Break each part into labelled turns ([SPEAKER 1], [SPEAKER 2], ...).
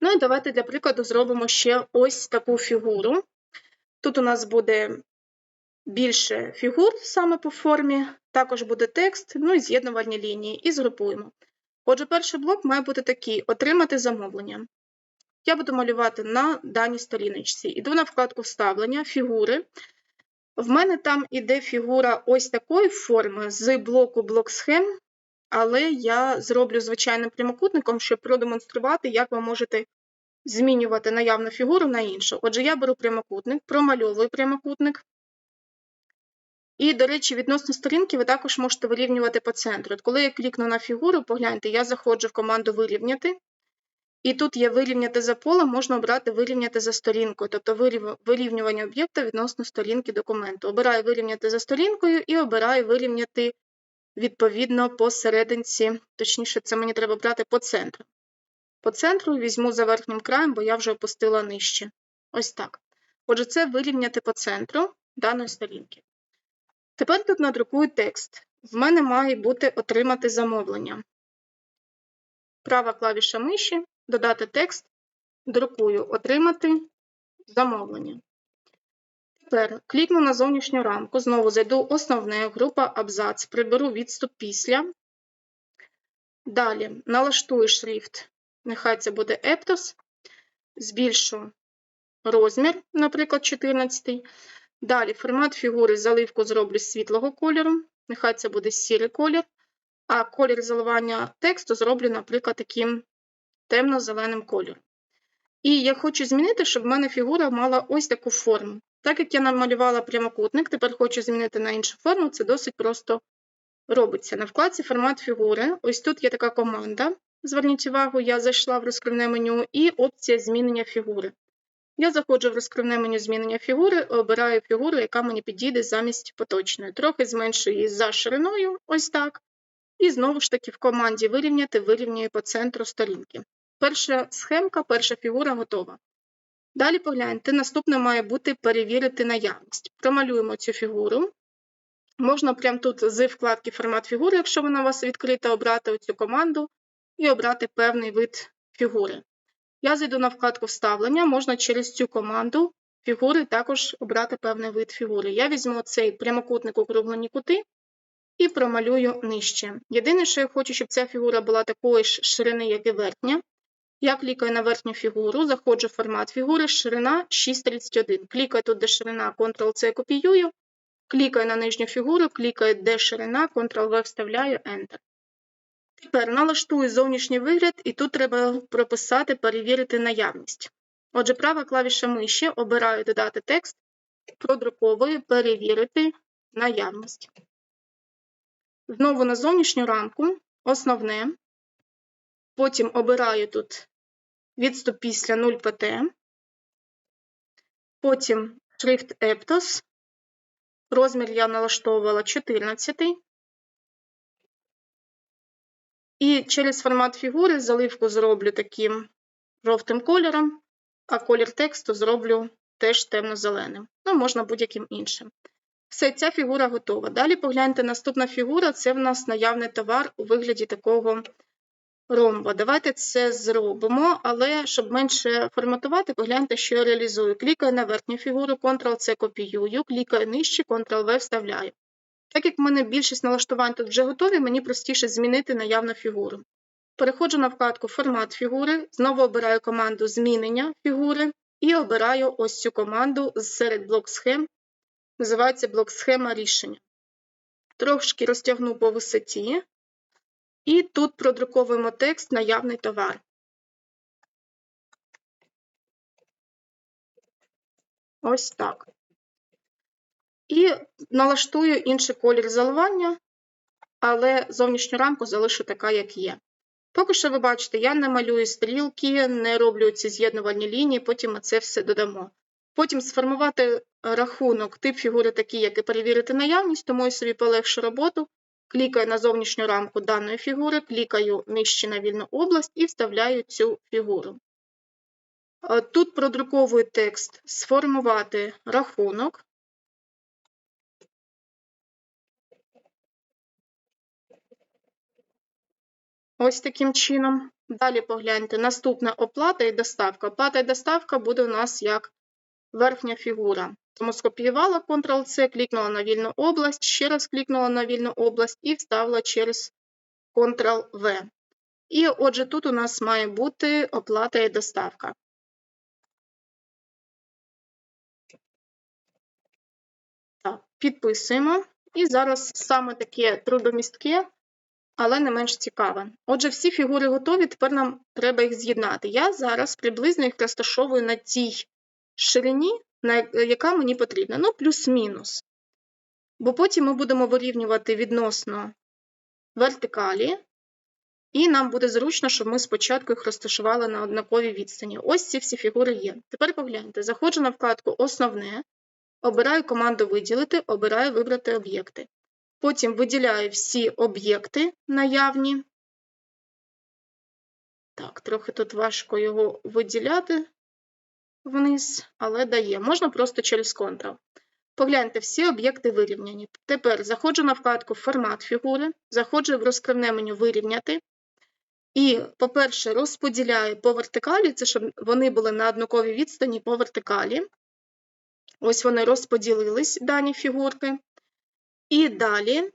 [SPEAKER 1] Ну і давайте для прикладу зробимо ще ось таку фігуру. Тут у нас буде більше фігур саме по формі, також буде текст, ну і з'єднувальні лінії, і згрупуємо. Отже, перший блок має бути такий: отримати замовлення. Я буду малювати на даній сторіночці. Іду на вкладку вставлення, фігури. В мене там іде фігура ось такої форми з блоку блок схем, але я зроблю звичайним прямокутником, щоб продемонструвати, як ви можете змінювати наявну фігуру на іншу. Отже, я беру прямокутник, промальовую прямокутник. І, до речі, відносно сторінки ви також можете вирівнювати по центру. От коли я клікну на фігуру, погляньте, я заходжу в команду вирівняти. І тут є вирівняти за полем, можна обрати вирівняти за сторінкою, тобто вирівнювання об'єкта відносно сторінки документу. Обираю вирівняти за сторінкою і обираю вирівняти відповідно посерединці, точніше, це мені треба брати по центру. По центру візьму за верхнім краєм, бо я вже опустила нижче. Ось так. Отже, це вирівняти по центру даної сторінки. Тепер тут надрукую текст. В мене має бути отримати замовлення. Права клавіша миші, додати текст, друкую Отримати замовлення. Тепер клікну на зовнішню рамку, знову зайду основне, група абзац, приберу відступ після. Далі налаштую шрифт, нехай це буде Eptos, збільшу розмір, наприклад, 14. Далі формат фігури заливку зроблю світлого кольору, нехай це буде сірий колір, а колір заливання тексту зроблю, наприклад, таким темно-зеленим кольором. І я хочу змінити, щоб в мене фігура мала ось таку форму. Так як я намалювала прямокутник, тепер хочу змінити на іншу форму, це досить просто робиться. На вкладці формат фігури. Ось тут є така команда. Зверніть увагу, я зайшла в розкривне меню і опція змінення фігури. Я заходжу в розкривне меню змінення фігури, обираю фігуру, яка мені підійде замість поточної. Трохи зменшую її за шириною, ось так. І знову ж таки в команді вирівняти, вирівнюю по центру сторінки. Перша схемка, перша фігура готова. Далі погляньте, наступне має бути перевірити наявність. Промалюємо цю фігуру. Можна прямо тут з вкладки формат фігури, якщо вона у вас відкрита, обрати оцю команду і обрати певний вид фігури. Я зайду на вкладку вставлення, можна через цю команду фігури також обрати певний вид фігури. Я візьму цей прямокутник округлені кути і промалюю нижче. Єдине, що я хочу, щоб ця фігура була такої ж ширини, як і верхня. Я клікаю на верхню фігуру, заходжу в формат фігури, ширина 631. Клікаю тут, де ширина, Ctrl-C копіюю, клікаю на нижню фігуру, клікаю, де ширина, Ctrl-V вставляю, Enter. Тепер налаштую зовнішній вигляд, і тут треба прописати перевірити наявність. Отже, права клавіша миші обираю додати текст, продруковую перевірити наявність. Знову на зовнішню рамку, основне. Потім обираю тут відступ після 0 pt, потім шрифт Eptos, розмір я налаштовувала 14. І через формат фігури заливку зроблю таким жовтим кольором, а колір тексту зроблю теж темно-зеленим. Ну, можна будь-яким іншим. Все, ця фігура готова. Далі погляньте, наступна фігура це в нас наявний товар у вигляді такого ромба. Давайте це зробимо, але щоб менше форматувати, погляньте, що я реалізую. Клікаю на верхню фігуру, Ctrl-C копіюю, клікаю нижче, Ctrl-V вставляю. Так як в мене більшість налаштувань тут вже готові, мені простіше змінити наявну фігуру. Переходжу на вкладку Формат фігури, знову обираю команду Змінення фігури і обираю ось цю команду серед блок схем. Називається блок схема рішення. Трошки розтягну по висоті, і тут продруковуємо текст наявний товар. Ось так. І налаштую інший колір заливання, але зовнішню рамку залишу така, як є. Поки що ви бачите, я не малюю стрілки, не роблю ці з'єднувальні лінії, потім ми це все додамо. Потім сформувати рахунок, тип фігури такий, як і перевірити наявність, тому я собі полегшу роботу. Клікаю на зовнішню рамку даної фігури, клікаю нижче на вільну область і вставляю цю фігуру. Тут продруковую текст Сформувати рахунок. Ось таким чином. Далі погляньте, наступна оплата і доставка. Оплата і доставка буде у нас як верхня фігура. Тому скопіювала Ctrl-C, клікнула на вільну область, ще раз клікнула на вільну область і вставила через Ctrl-V. І отже, тут у нас має бути оплата і доставка. Так, підписуємо. І зараз саме таке трудомістке, але не менш цікаве. Отже, всі фігури готові, тепер нам треба їх з'єднати. Я зараз приблизно їх розташовую на тій ширині, на яка мені потрібна, ну, плюс-мінус. Бо потім ми будемо вирівнювати відносно вертикалі, і нам буде зручно, щоб ми спочатку їх розташували на однаковій відстані. Ось ці всі фігури є. Тепер погляньте, заходжу на вкладку Основне, обираю команду Виділити, обираю Вибрати об'єкти. Потім виділяю всі об'єкти наявні. Так, трохи тут важко його виділяти вниз, але дає. Можна просто через Ctrl. Погляньте, всі об'єкти вирівняні. Тепер заходжу на вкладку Формат фігури, заходжу в розкривне меню Вирівняти. І, по-перше, розподіляю по вертикалі, це щоб вони були на однаковій відстані по вертикалі. Ось вони розподілились, дані фігурки. І далі,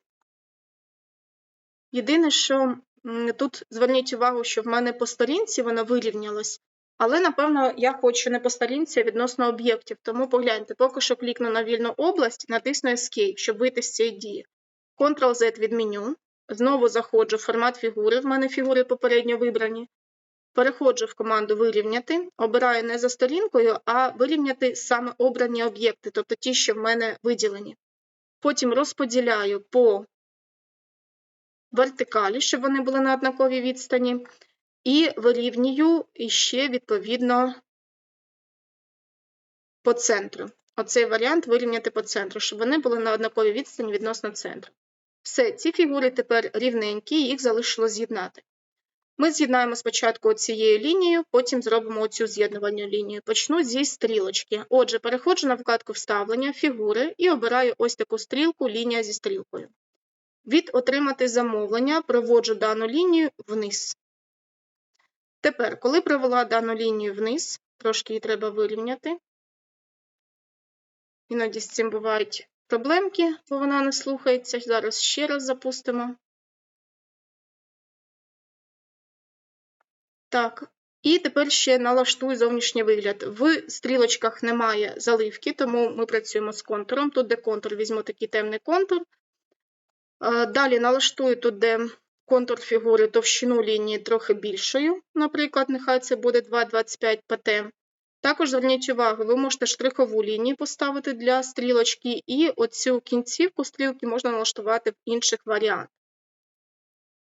[SPEAKER 1] єдине, що тут зверніть увагу, що в мене по сторінці вона вирівнялась, але, напевно, я хочу не по сторінці, а відносно об'єктів. Тому погляньте, поки що клікну на вільну область, натисну Escape, щоб вийти з цієї дії. Ctrl-Z від меню. Знову заходжу в формат фігури, в мене фігури попередньо вибрані. Переходжу в команду Вирівняти, обираю не за сторінкою, а вирівняти саме обрані об'єкти, тобто ті, що в мене виділені. Потім розподіляю по вертикалі, щоб вони були на однаковій відстані, і вирівнюю іще, відповідно, по центру. Оцей варіант вирівняти по центру, щоб вони були на однаковій відстані відносно центру. Все, ці фігури тепер рівненькі, їх залишилось з'єднати. Ми з'єднаємо спочатку цією лінією, потім зробимо оцю з'єднувальну лінію. Почну зі стрілочки. Отже, переходжу на вкладку Вставлення, фігури і обираю ось таку стрілку, лінія зі стрілкою. Від Отримати замовлення проводжу дану лінію вниз. Тепер, коли провела дану лінію вниз, трошки її треба вирівняти. Іноді з цим бувають проблемки, бо вона не слухається. Зараз ще раз запустимо. Так, і тепер ще налаштую зовнішній вигляд. В стрілочках немає заливки, тому ми працюємо з контуром. Тут, де контур, візьму такий темний контур. Далі налаштую тут, де контур фігури товщину лінії трохи більшою. Наприклад, нехай це буде 2,25 pt. Також зверніть увагу, ви можете штрихову лінію поставити для стрілочки, і оцю кінцівку стрілки можна налаштувати в інших варіантах.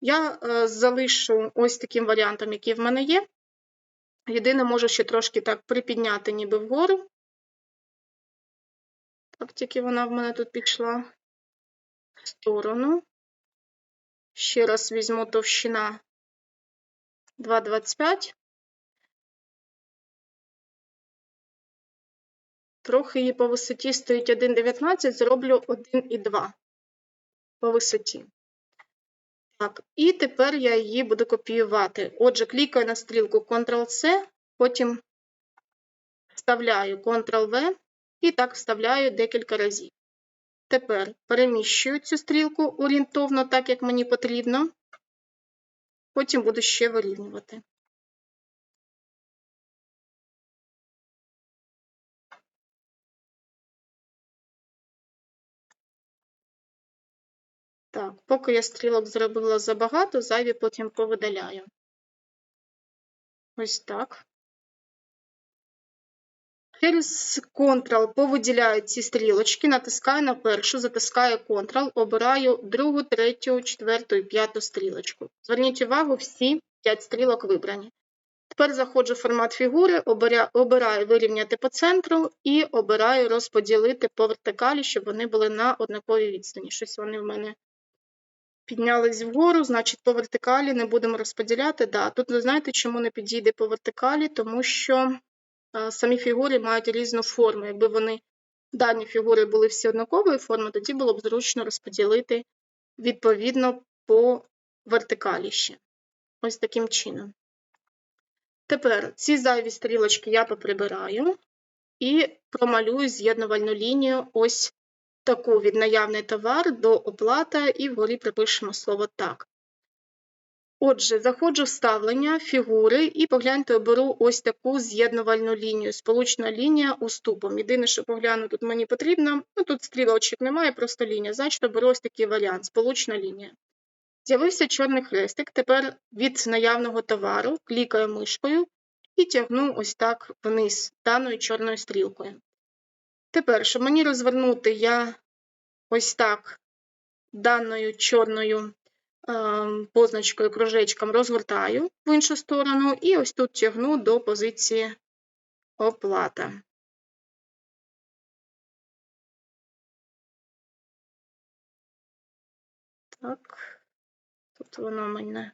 [SPEAKER 1] Я е, залишу ось таким варіантом, який в мене є. Єдине, можу ще трошки так припідняти, ніби вгору. Так, тільки вона в мене тут пішла в сторону. Ще раз візьму товщина 2,25. Трохи її по висоті стоїть 1,19, зроблю 1,2 по висоті. Так, і тепер я її буду копіювати. Отже, клікаю на стрілку Ctrl-C, потім вставляю Ctrl-V і так вставляю декілька разів. Тепер переміщую цю стрілку орієнтовно так, як мені потрібно. Потім буду ще вирівнювати. Так, поки я стрілок зробила забагато, зайві потім повидаляю. Ось так. Через Ctrl повиділяю ці стрілочки, натискаю на першу, затискаю Ctrl, обираю другу, третю, четверту і п'яту стрілочку. Зверніть увагу, всі 5 стрілок вибрані. Тепер заходжу в формат фігури, обираю вирівняти по центру і обираю розподілити по вертикалі, щоб вони були на однаковій відстані. Щось вони в мене піднялись вгору, значить, по вертикалі не будемо розподіляти. Да, Тут ви знаєте, чому не підійде по вертикалі, тому що самі фігури мають різну форму. Якби вони дані фігури були всі однакової форми, тоді було б зручно розподілити відповідно по вертикалі ще. Ось таким чином. Тепер ці зайві стрілочки я поприбираю і промалюю з'єднувальну лінію ось таку від наявний товар до оплата, і вгорі припишемо слово так. Отже, заходжу в ставлення фігури і погляньте, оберу ось таку з'єднувальну лінію, сполучна лінія уступом. Єдине, що погляну, тут мені потрібно, ну тут стрілочок немає, просто лінія. Значить, оберу ось такий варіант, сполучна лінія. З'явився чорний хрестик. Тепер від наявного товару клікаю мишкою і тягну ось так вниз даною чорною стрілкою. Тепер, щоб мені розвернути, я ось так даною чорною позначкою кружечком розгортаю в іншу сторону, і ось тут тягну до позиції оплата. Так, тут воно мене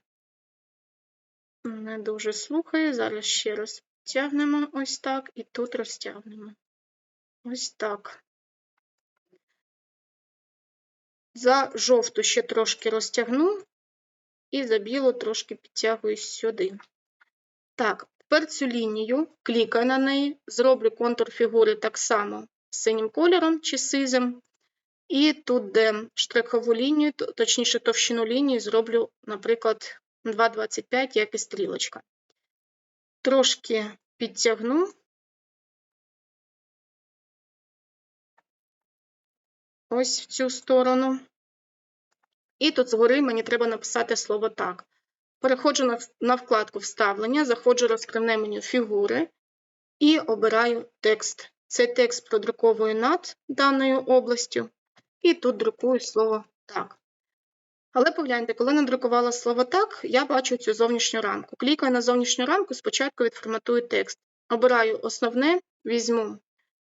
[SPEAKER 1] не дуже слухає. Зараз ще раз тягнемо ось так, і тут розтягнемо. Ось так. За жовту ще трошки розтягну, і за білу трошки підтягую сюди. Так, тепер цю лінію клікаю на неї, зроблю контур фігури так само синім кольором чи сизим. І тут, де штрихову лінію, точніше товщину лінії, зроблю, наприклад, 2,25, як і стрілочка. Трошки підтягну. Ось в цю сторону. І тут згори мені треба написати слово так. Переходжу на вкладку Вставлення, заходжу розкривне меню фігури і обираю текст. Цей текст продруковую над даною областю, і тут друкую слово так. Але погляньте, коли надрукувала слово так, я бачу цю зовнішню рамку. Клікаю на зовнішню рамку, спочатку відформатую текст. Обираю основне, візьму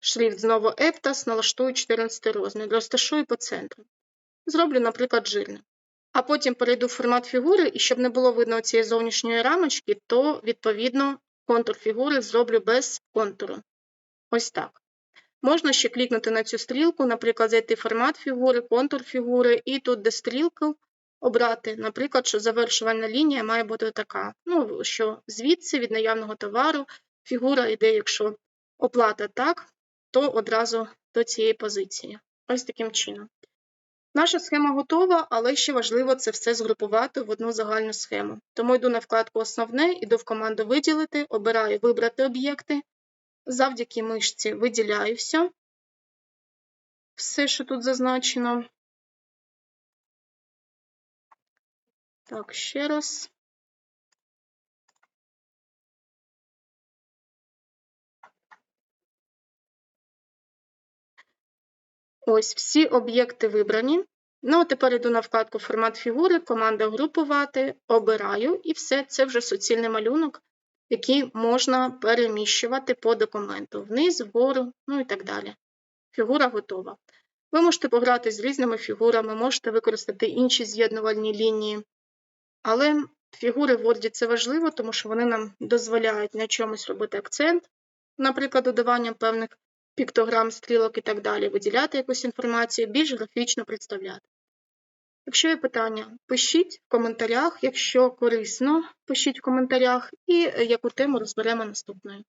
[SPEAKER 1] шрифт знову Ептас, налаштую 14 розмір, розташую по центру. Зроблю, наприклад, жирним. А потім перейду в формат фігури, і щоб не було видно цієї зовнішньої рамочки, то, відповідно, контур фігури зроблю без контуру. Ось так. Можна ще клікнути на цю стрілку, наприклад, зайти в формат фігури, контур фігури, і тут, де стрілку, обрати, наприклад, що завершувальна лінія має бути така. Ну, що звідси від наявного товару фігура йде, якщо оплата так, то одразу до цієї позиції. Ось таким чином. Наша схема готова, але ще важливо це все згрупувати в одну загальну схему. Тому йду на вкладку Основне, йду в команду Виділити, обираю Вибрати об'єкти. Завдяки мишці виділяю все, все, що тут зазначено. Так, ще раз. Ось всі об'єкти вибрані. Ну, а тепер йду на вкладку Формат фігури, команда Групувати, обираю, і все, це вже суцільний малюнок, який можна переміщувати по документу вниз, вгору, ну і так далі. Фігура готова. Ви можете пограти з різними фігурами, можете використати інші з'єднувальні лінії. Але фігури в Word це важливо, тому що вони нам дозволяють на чомусь робити акцент, наприклад, додаванням певних піктограм, стрілок і так далі, виділяти якусь інформацію, більш графічно представляти. Якщо є питання, пишіть в коментарях, якщо корисно, пишіть в коментарях, і яку тему розберемо наступною.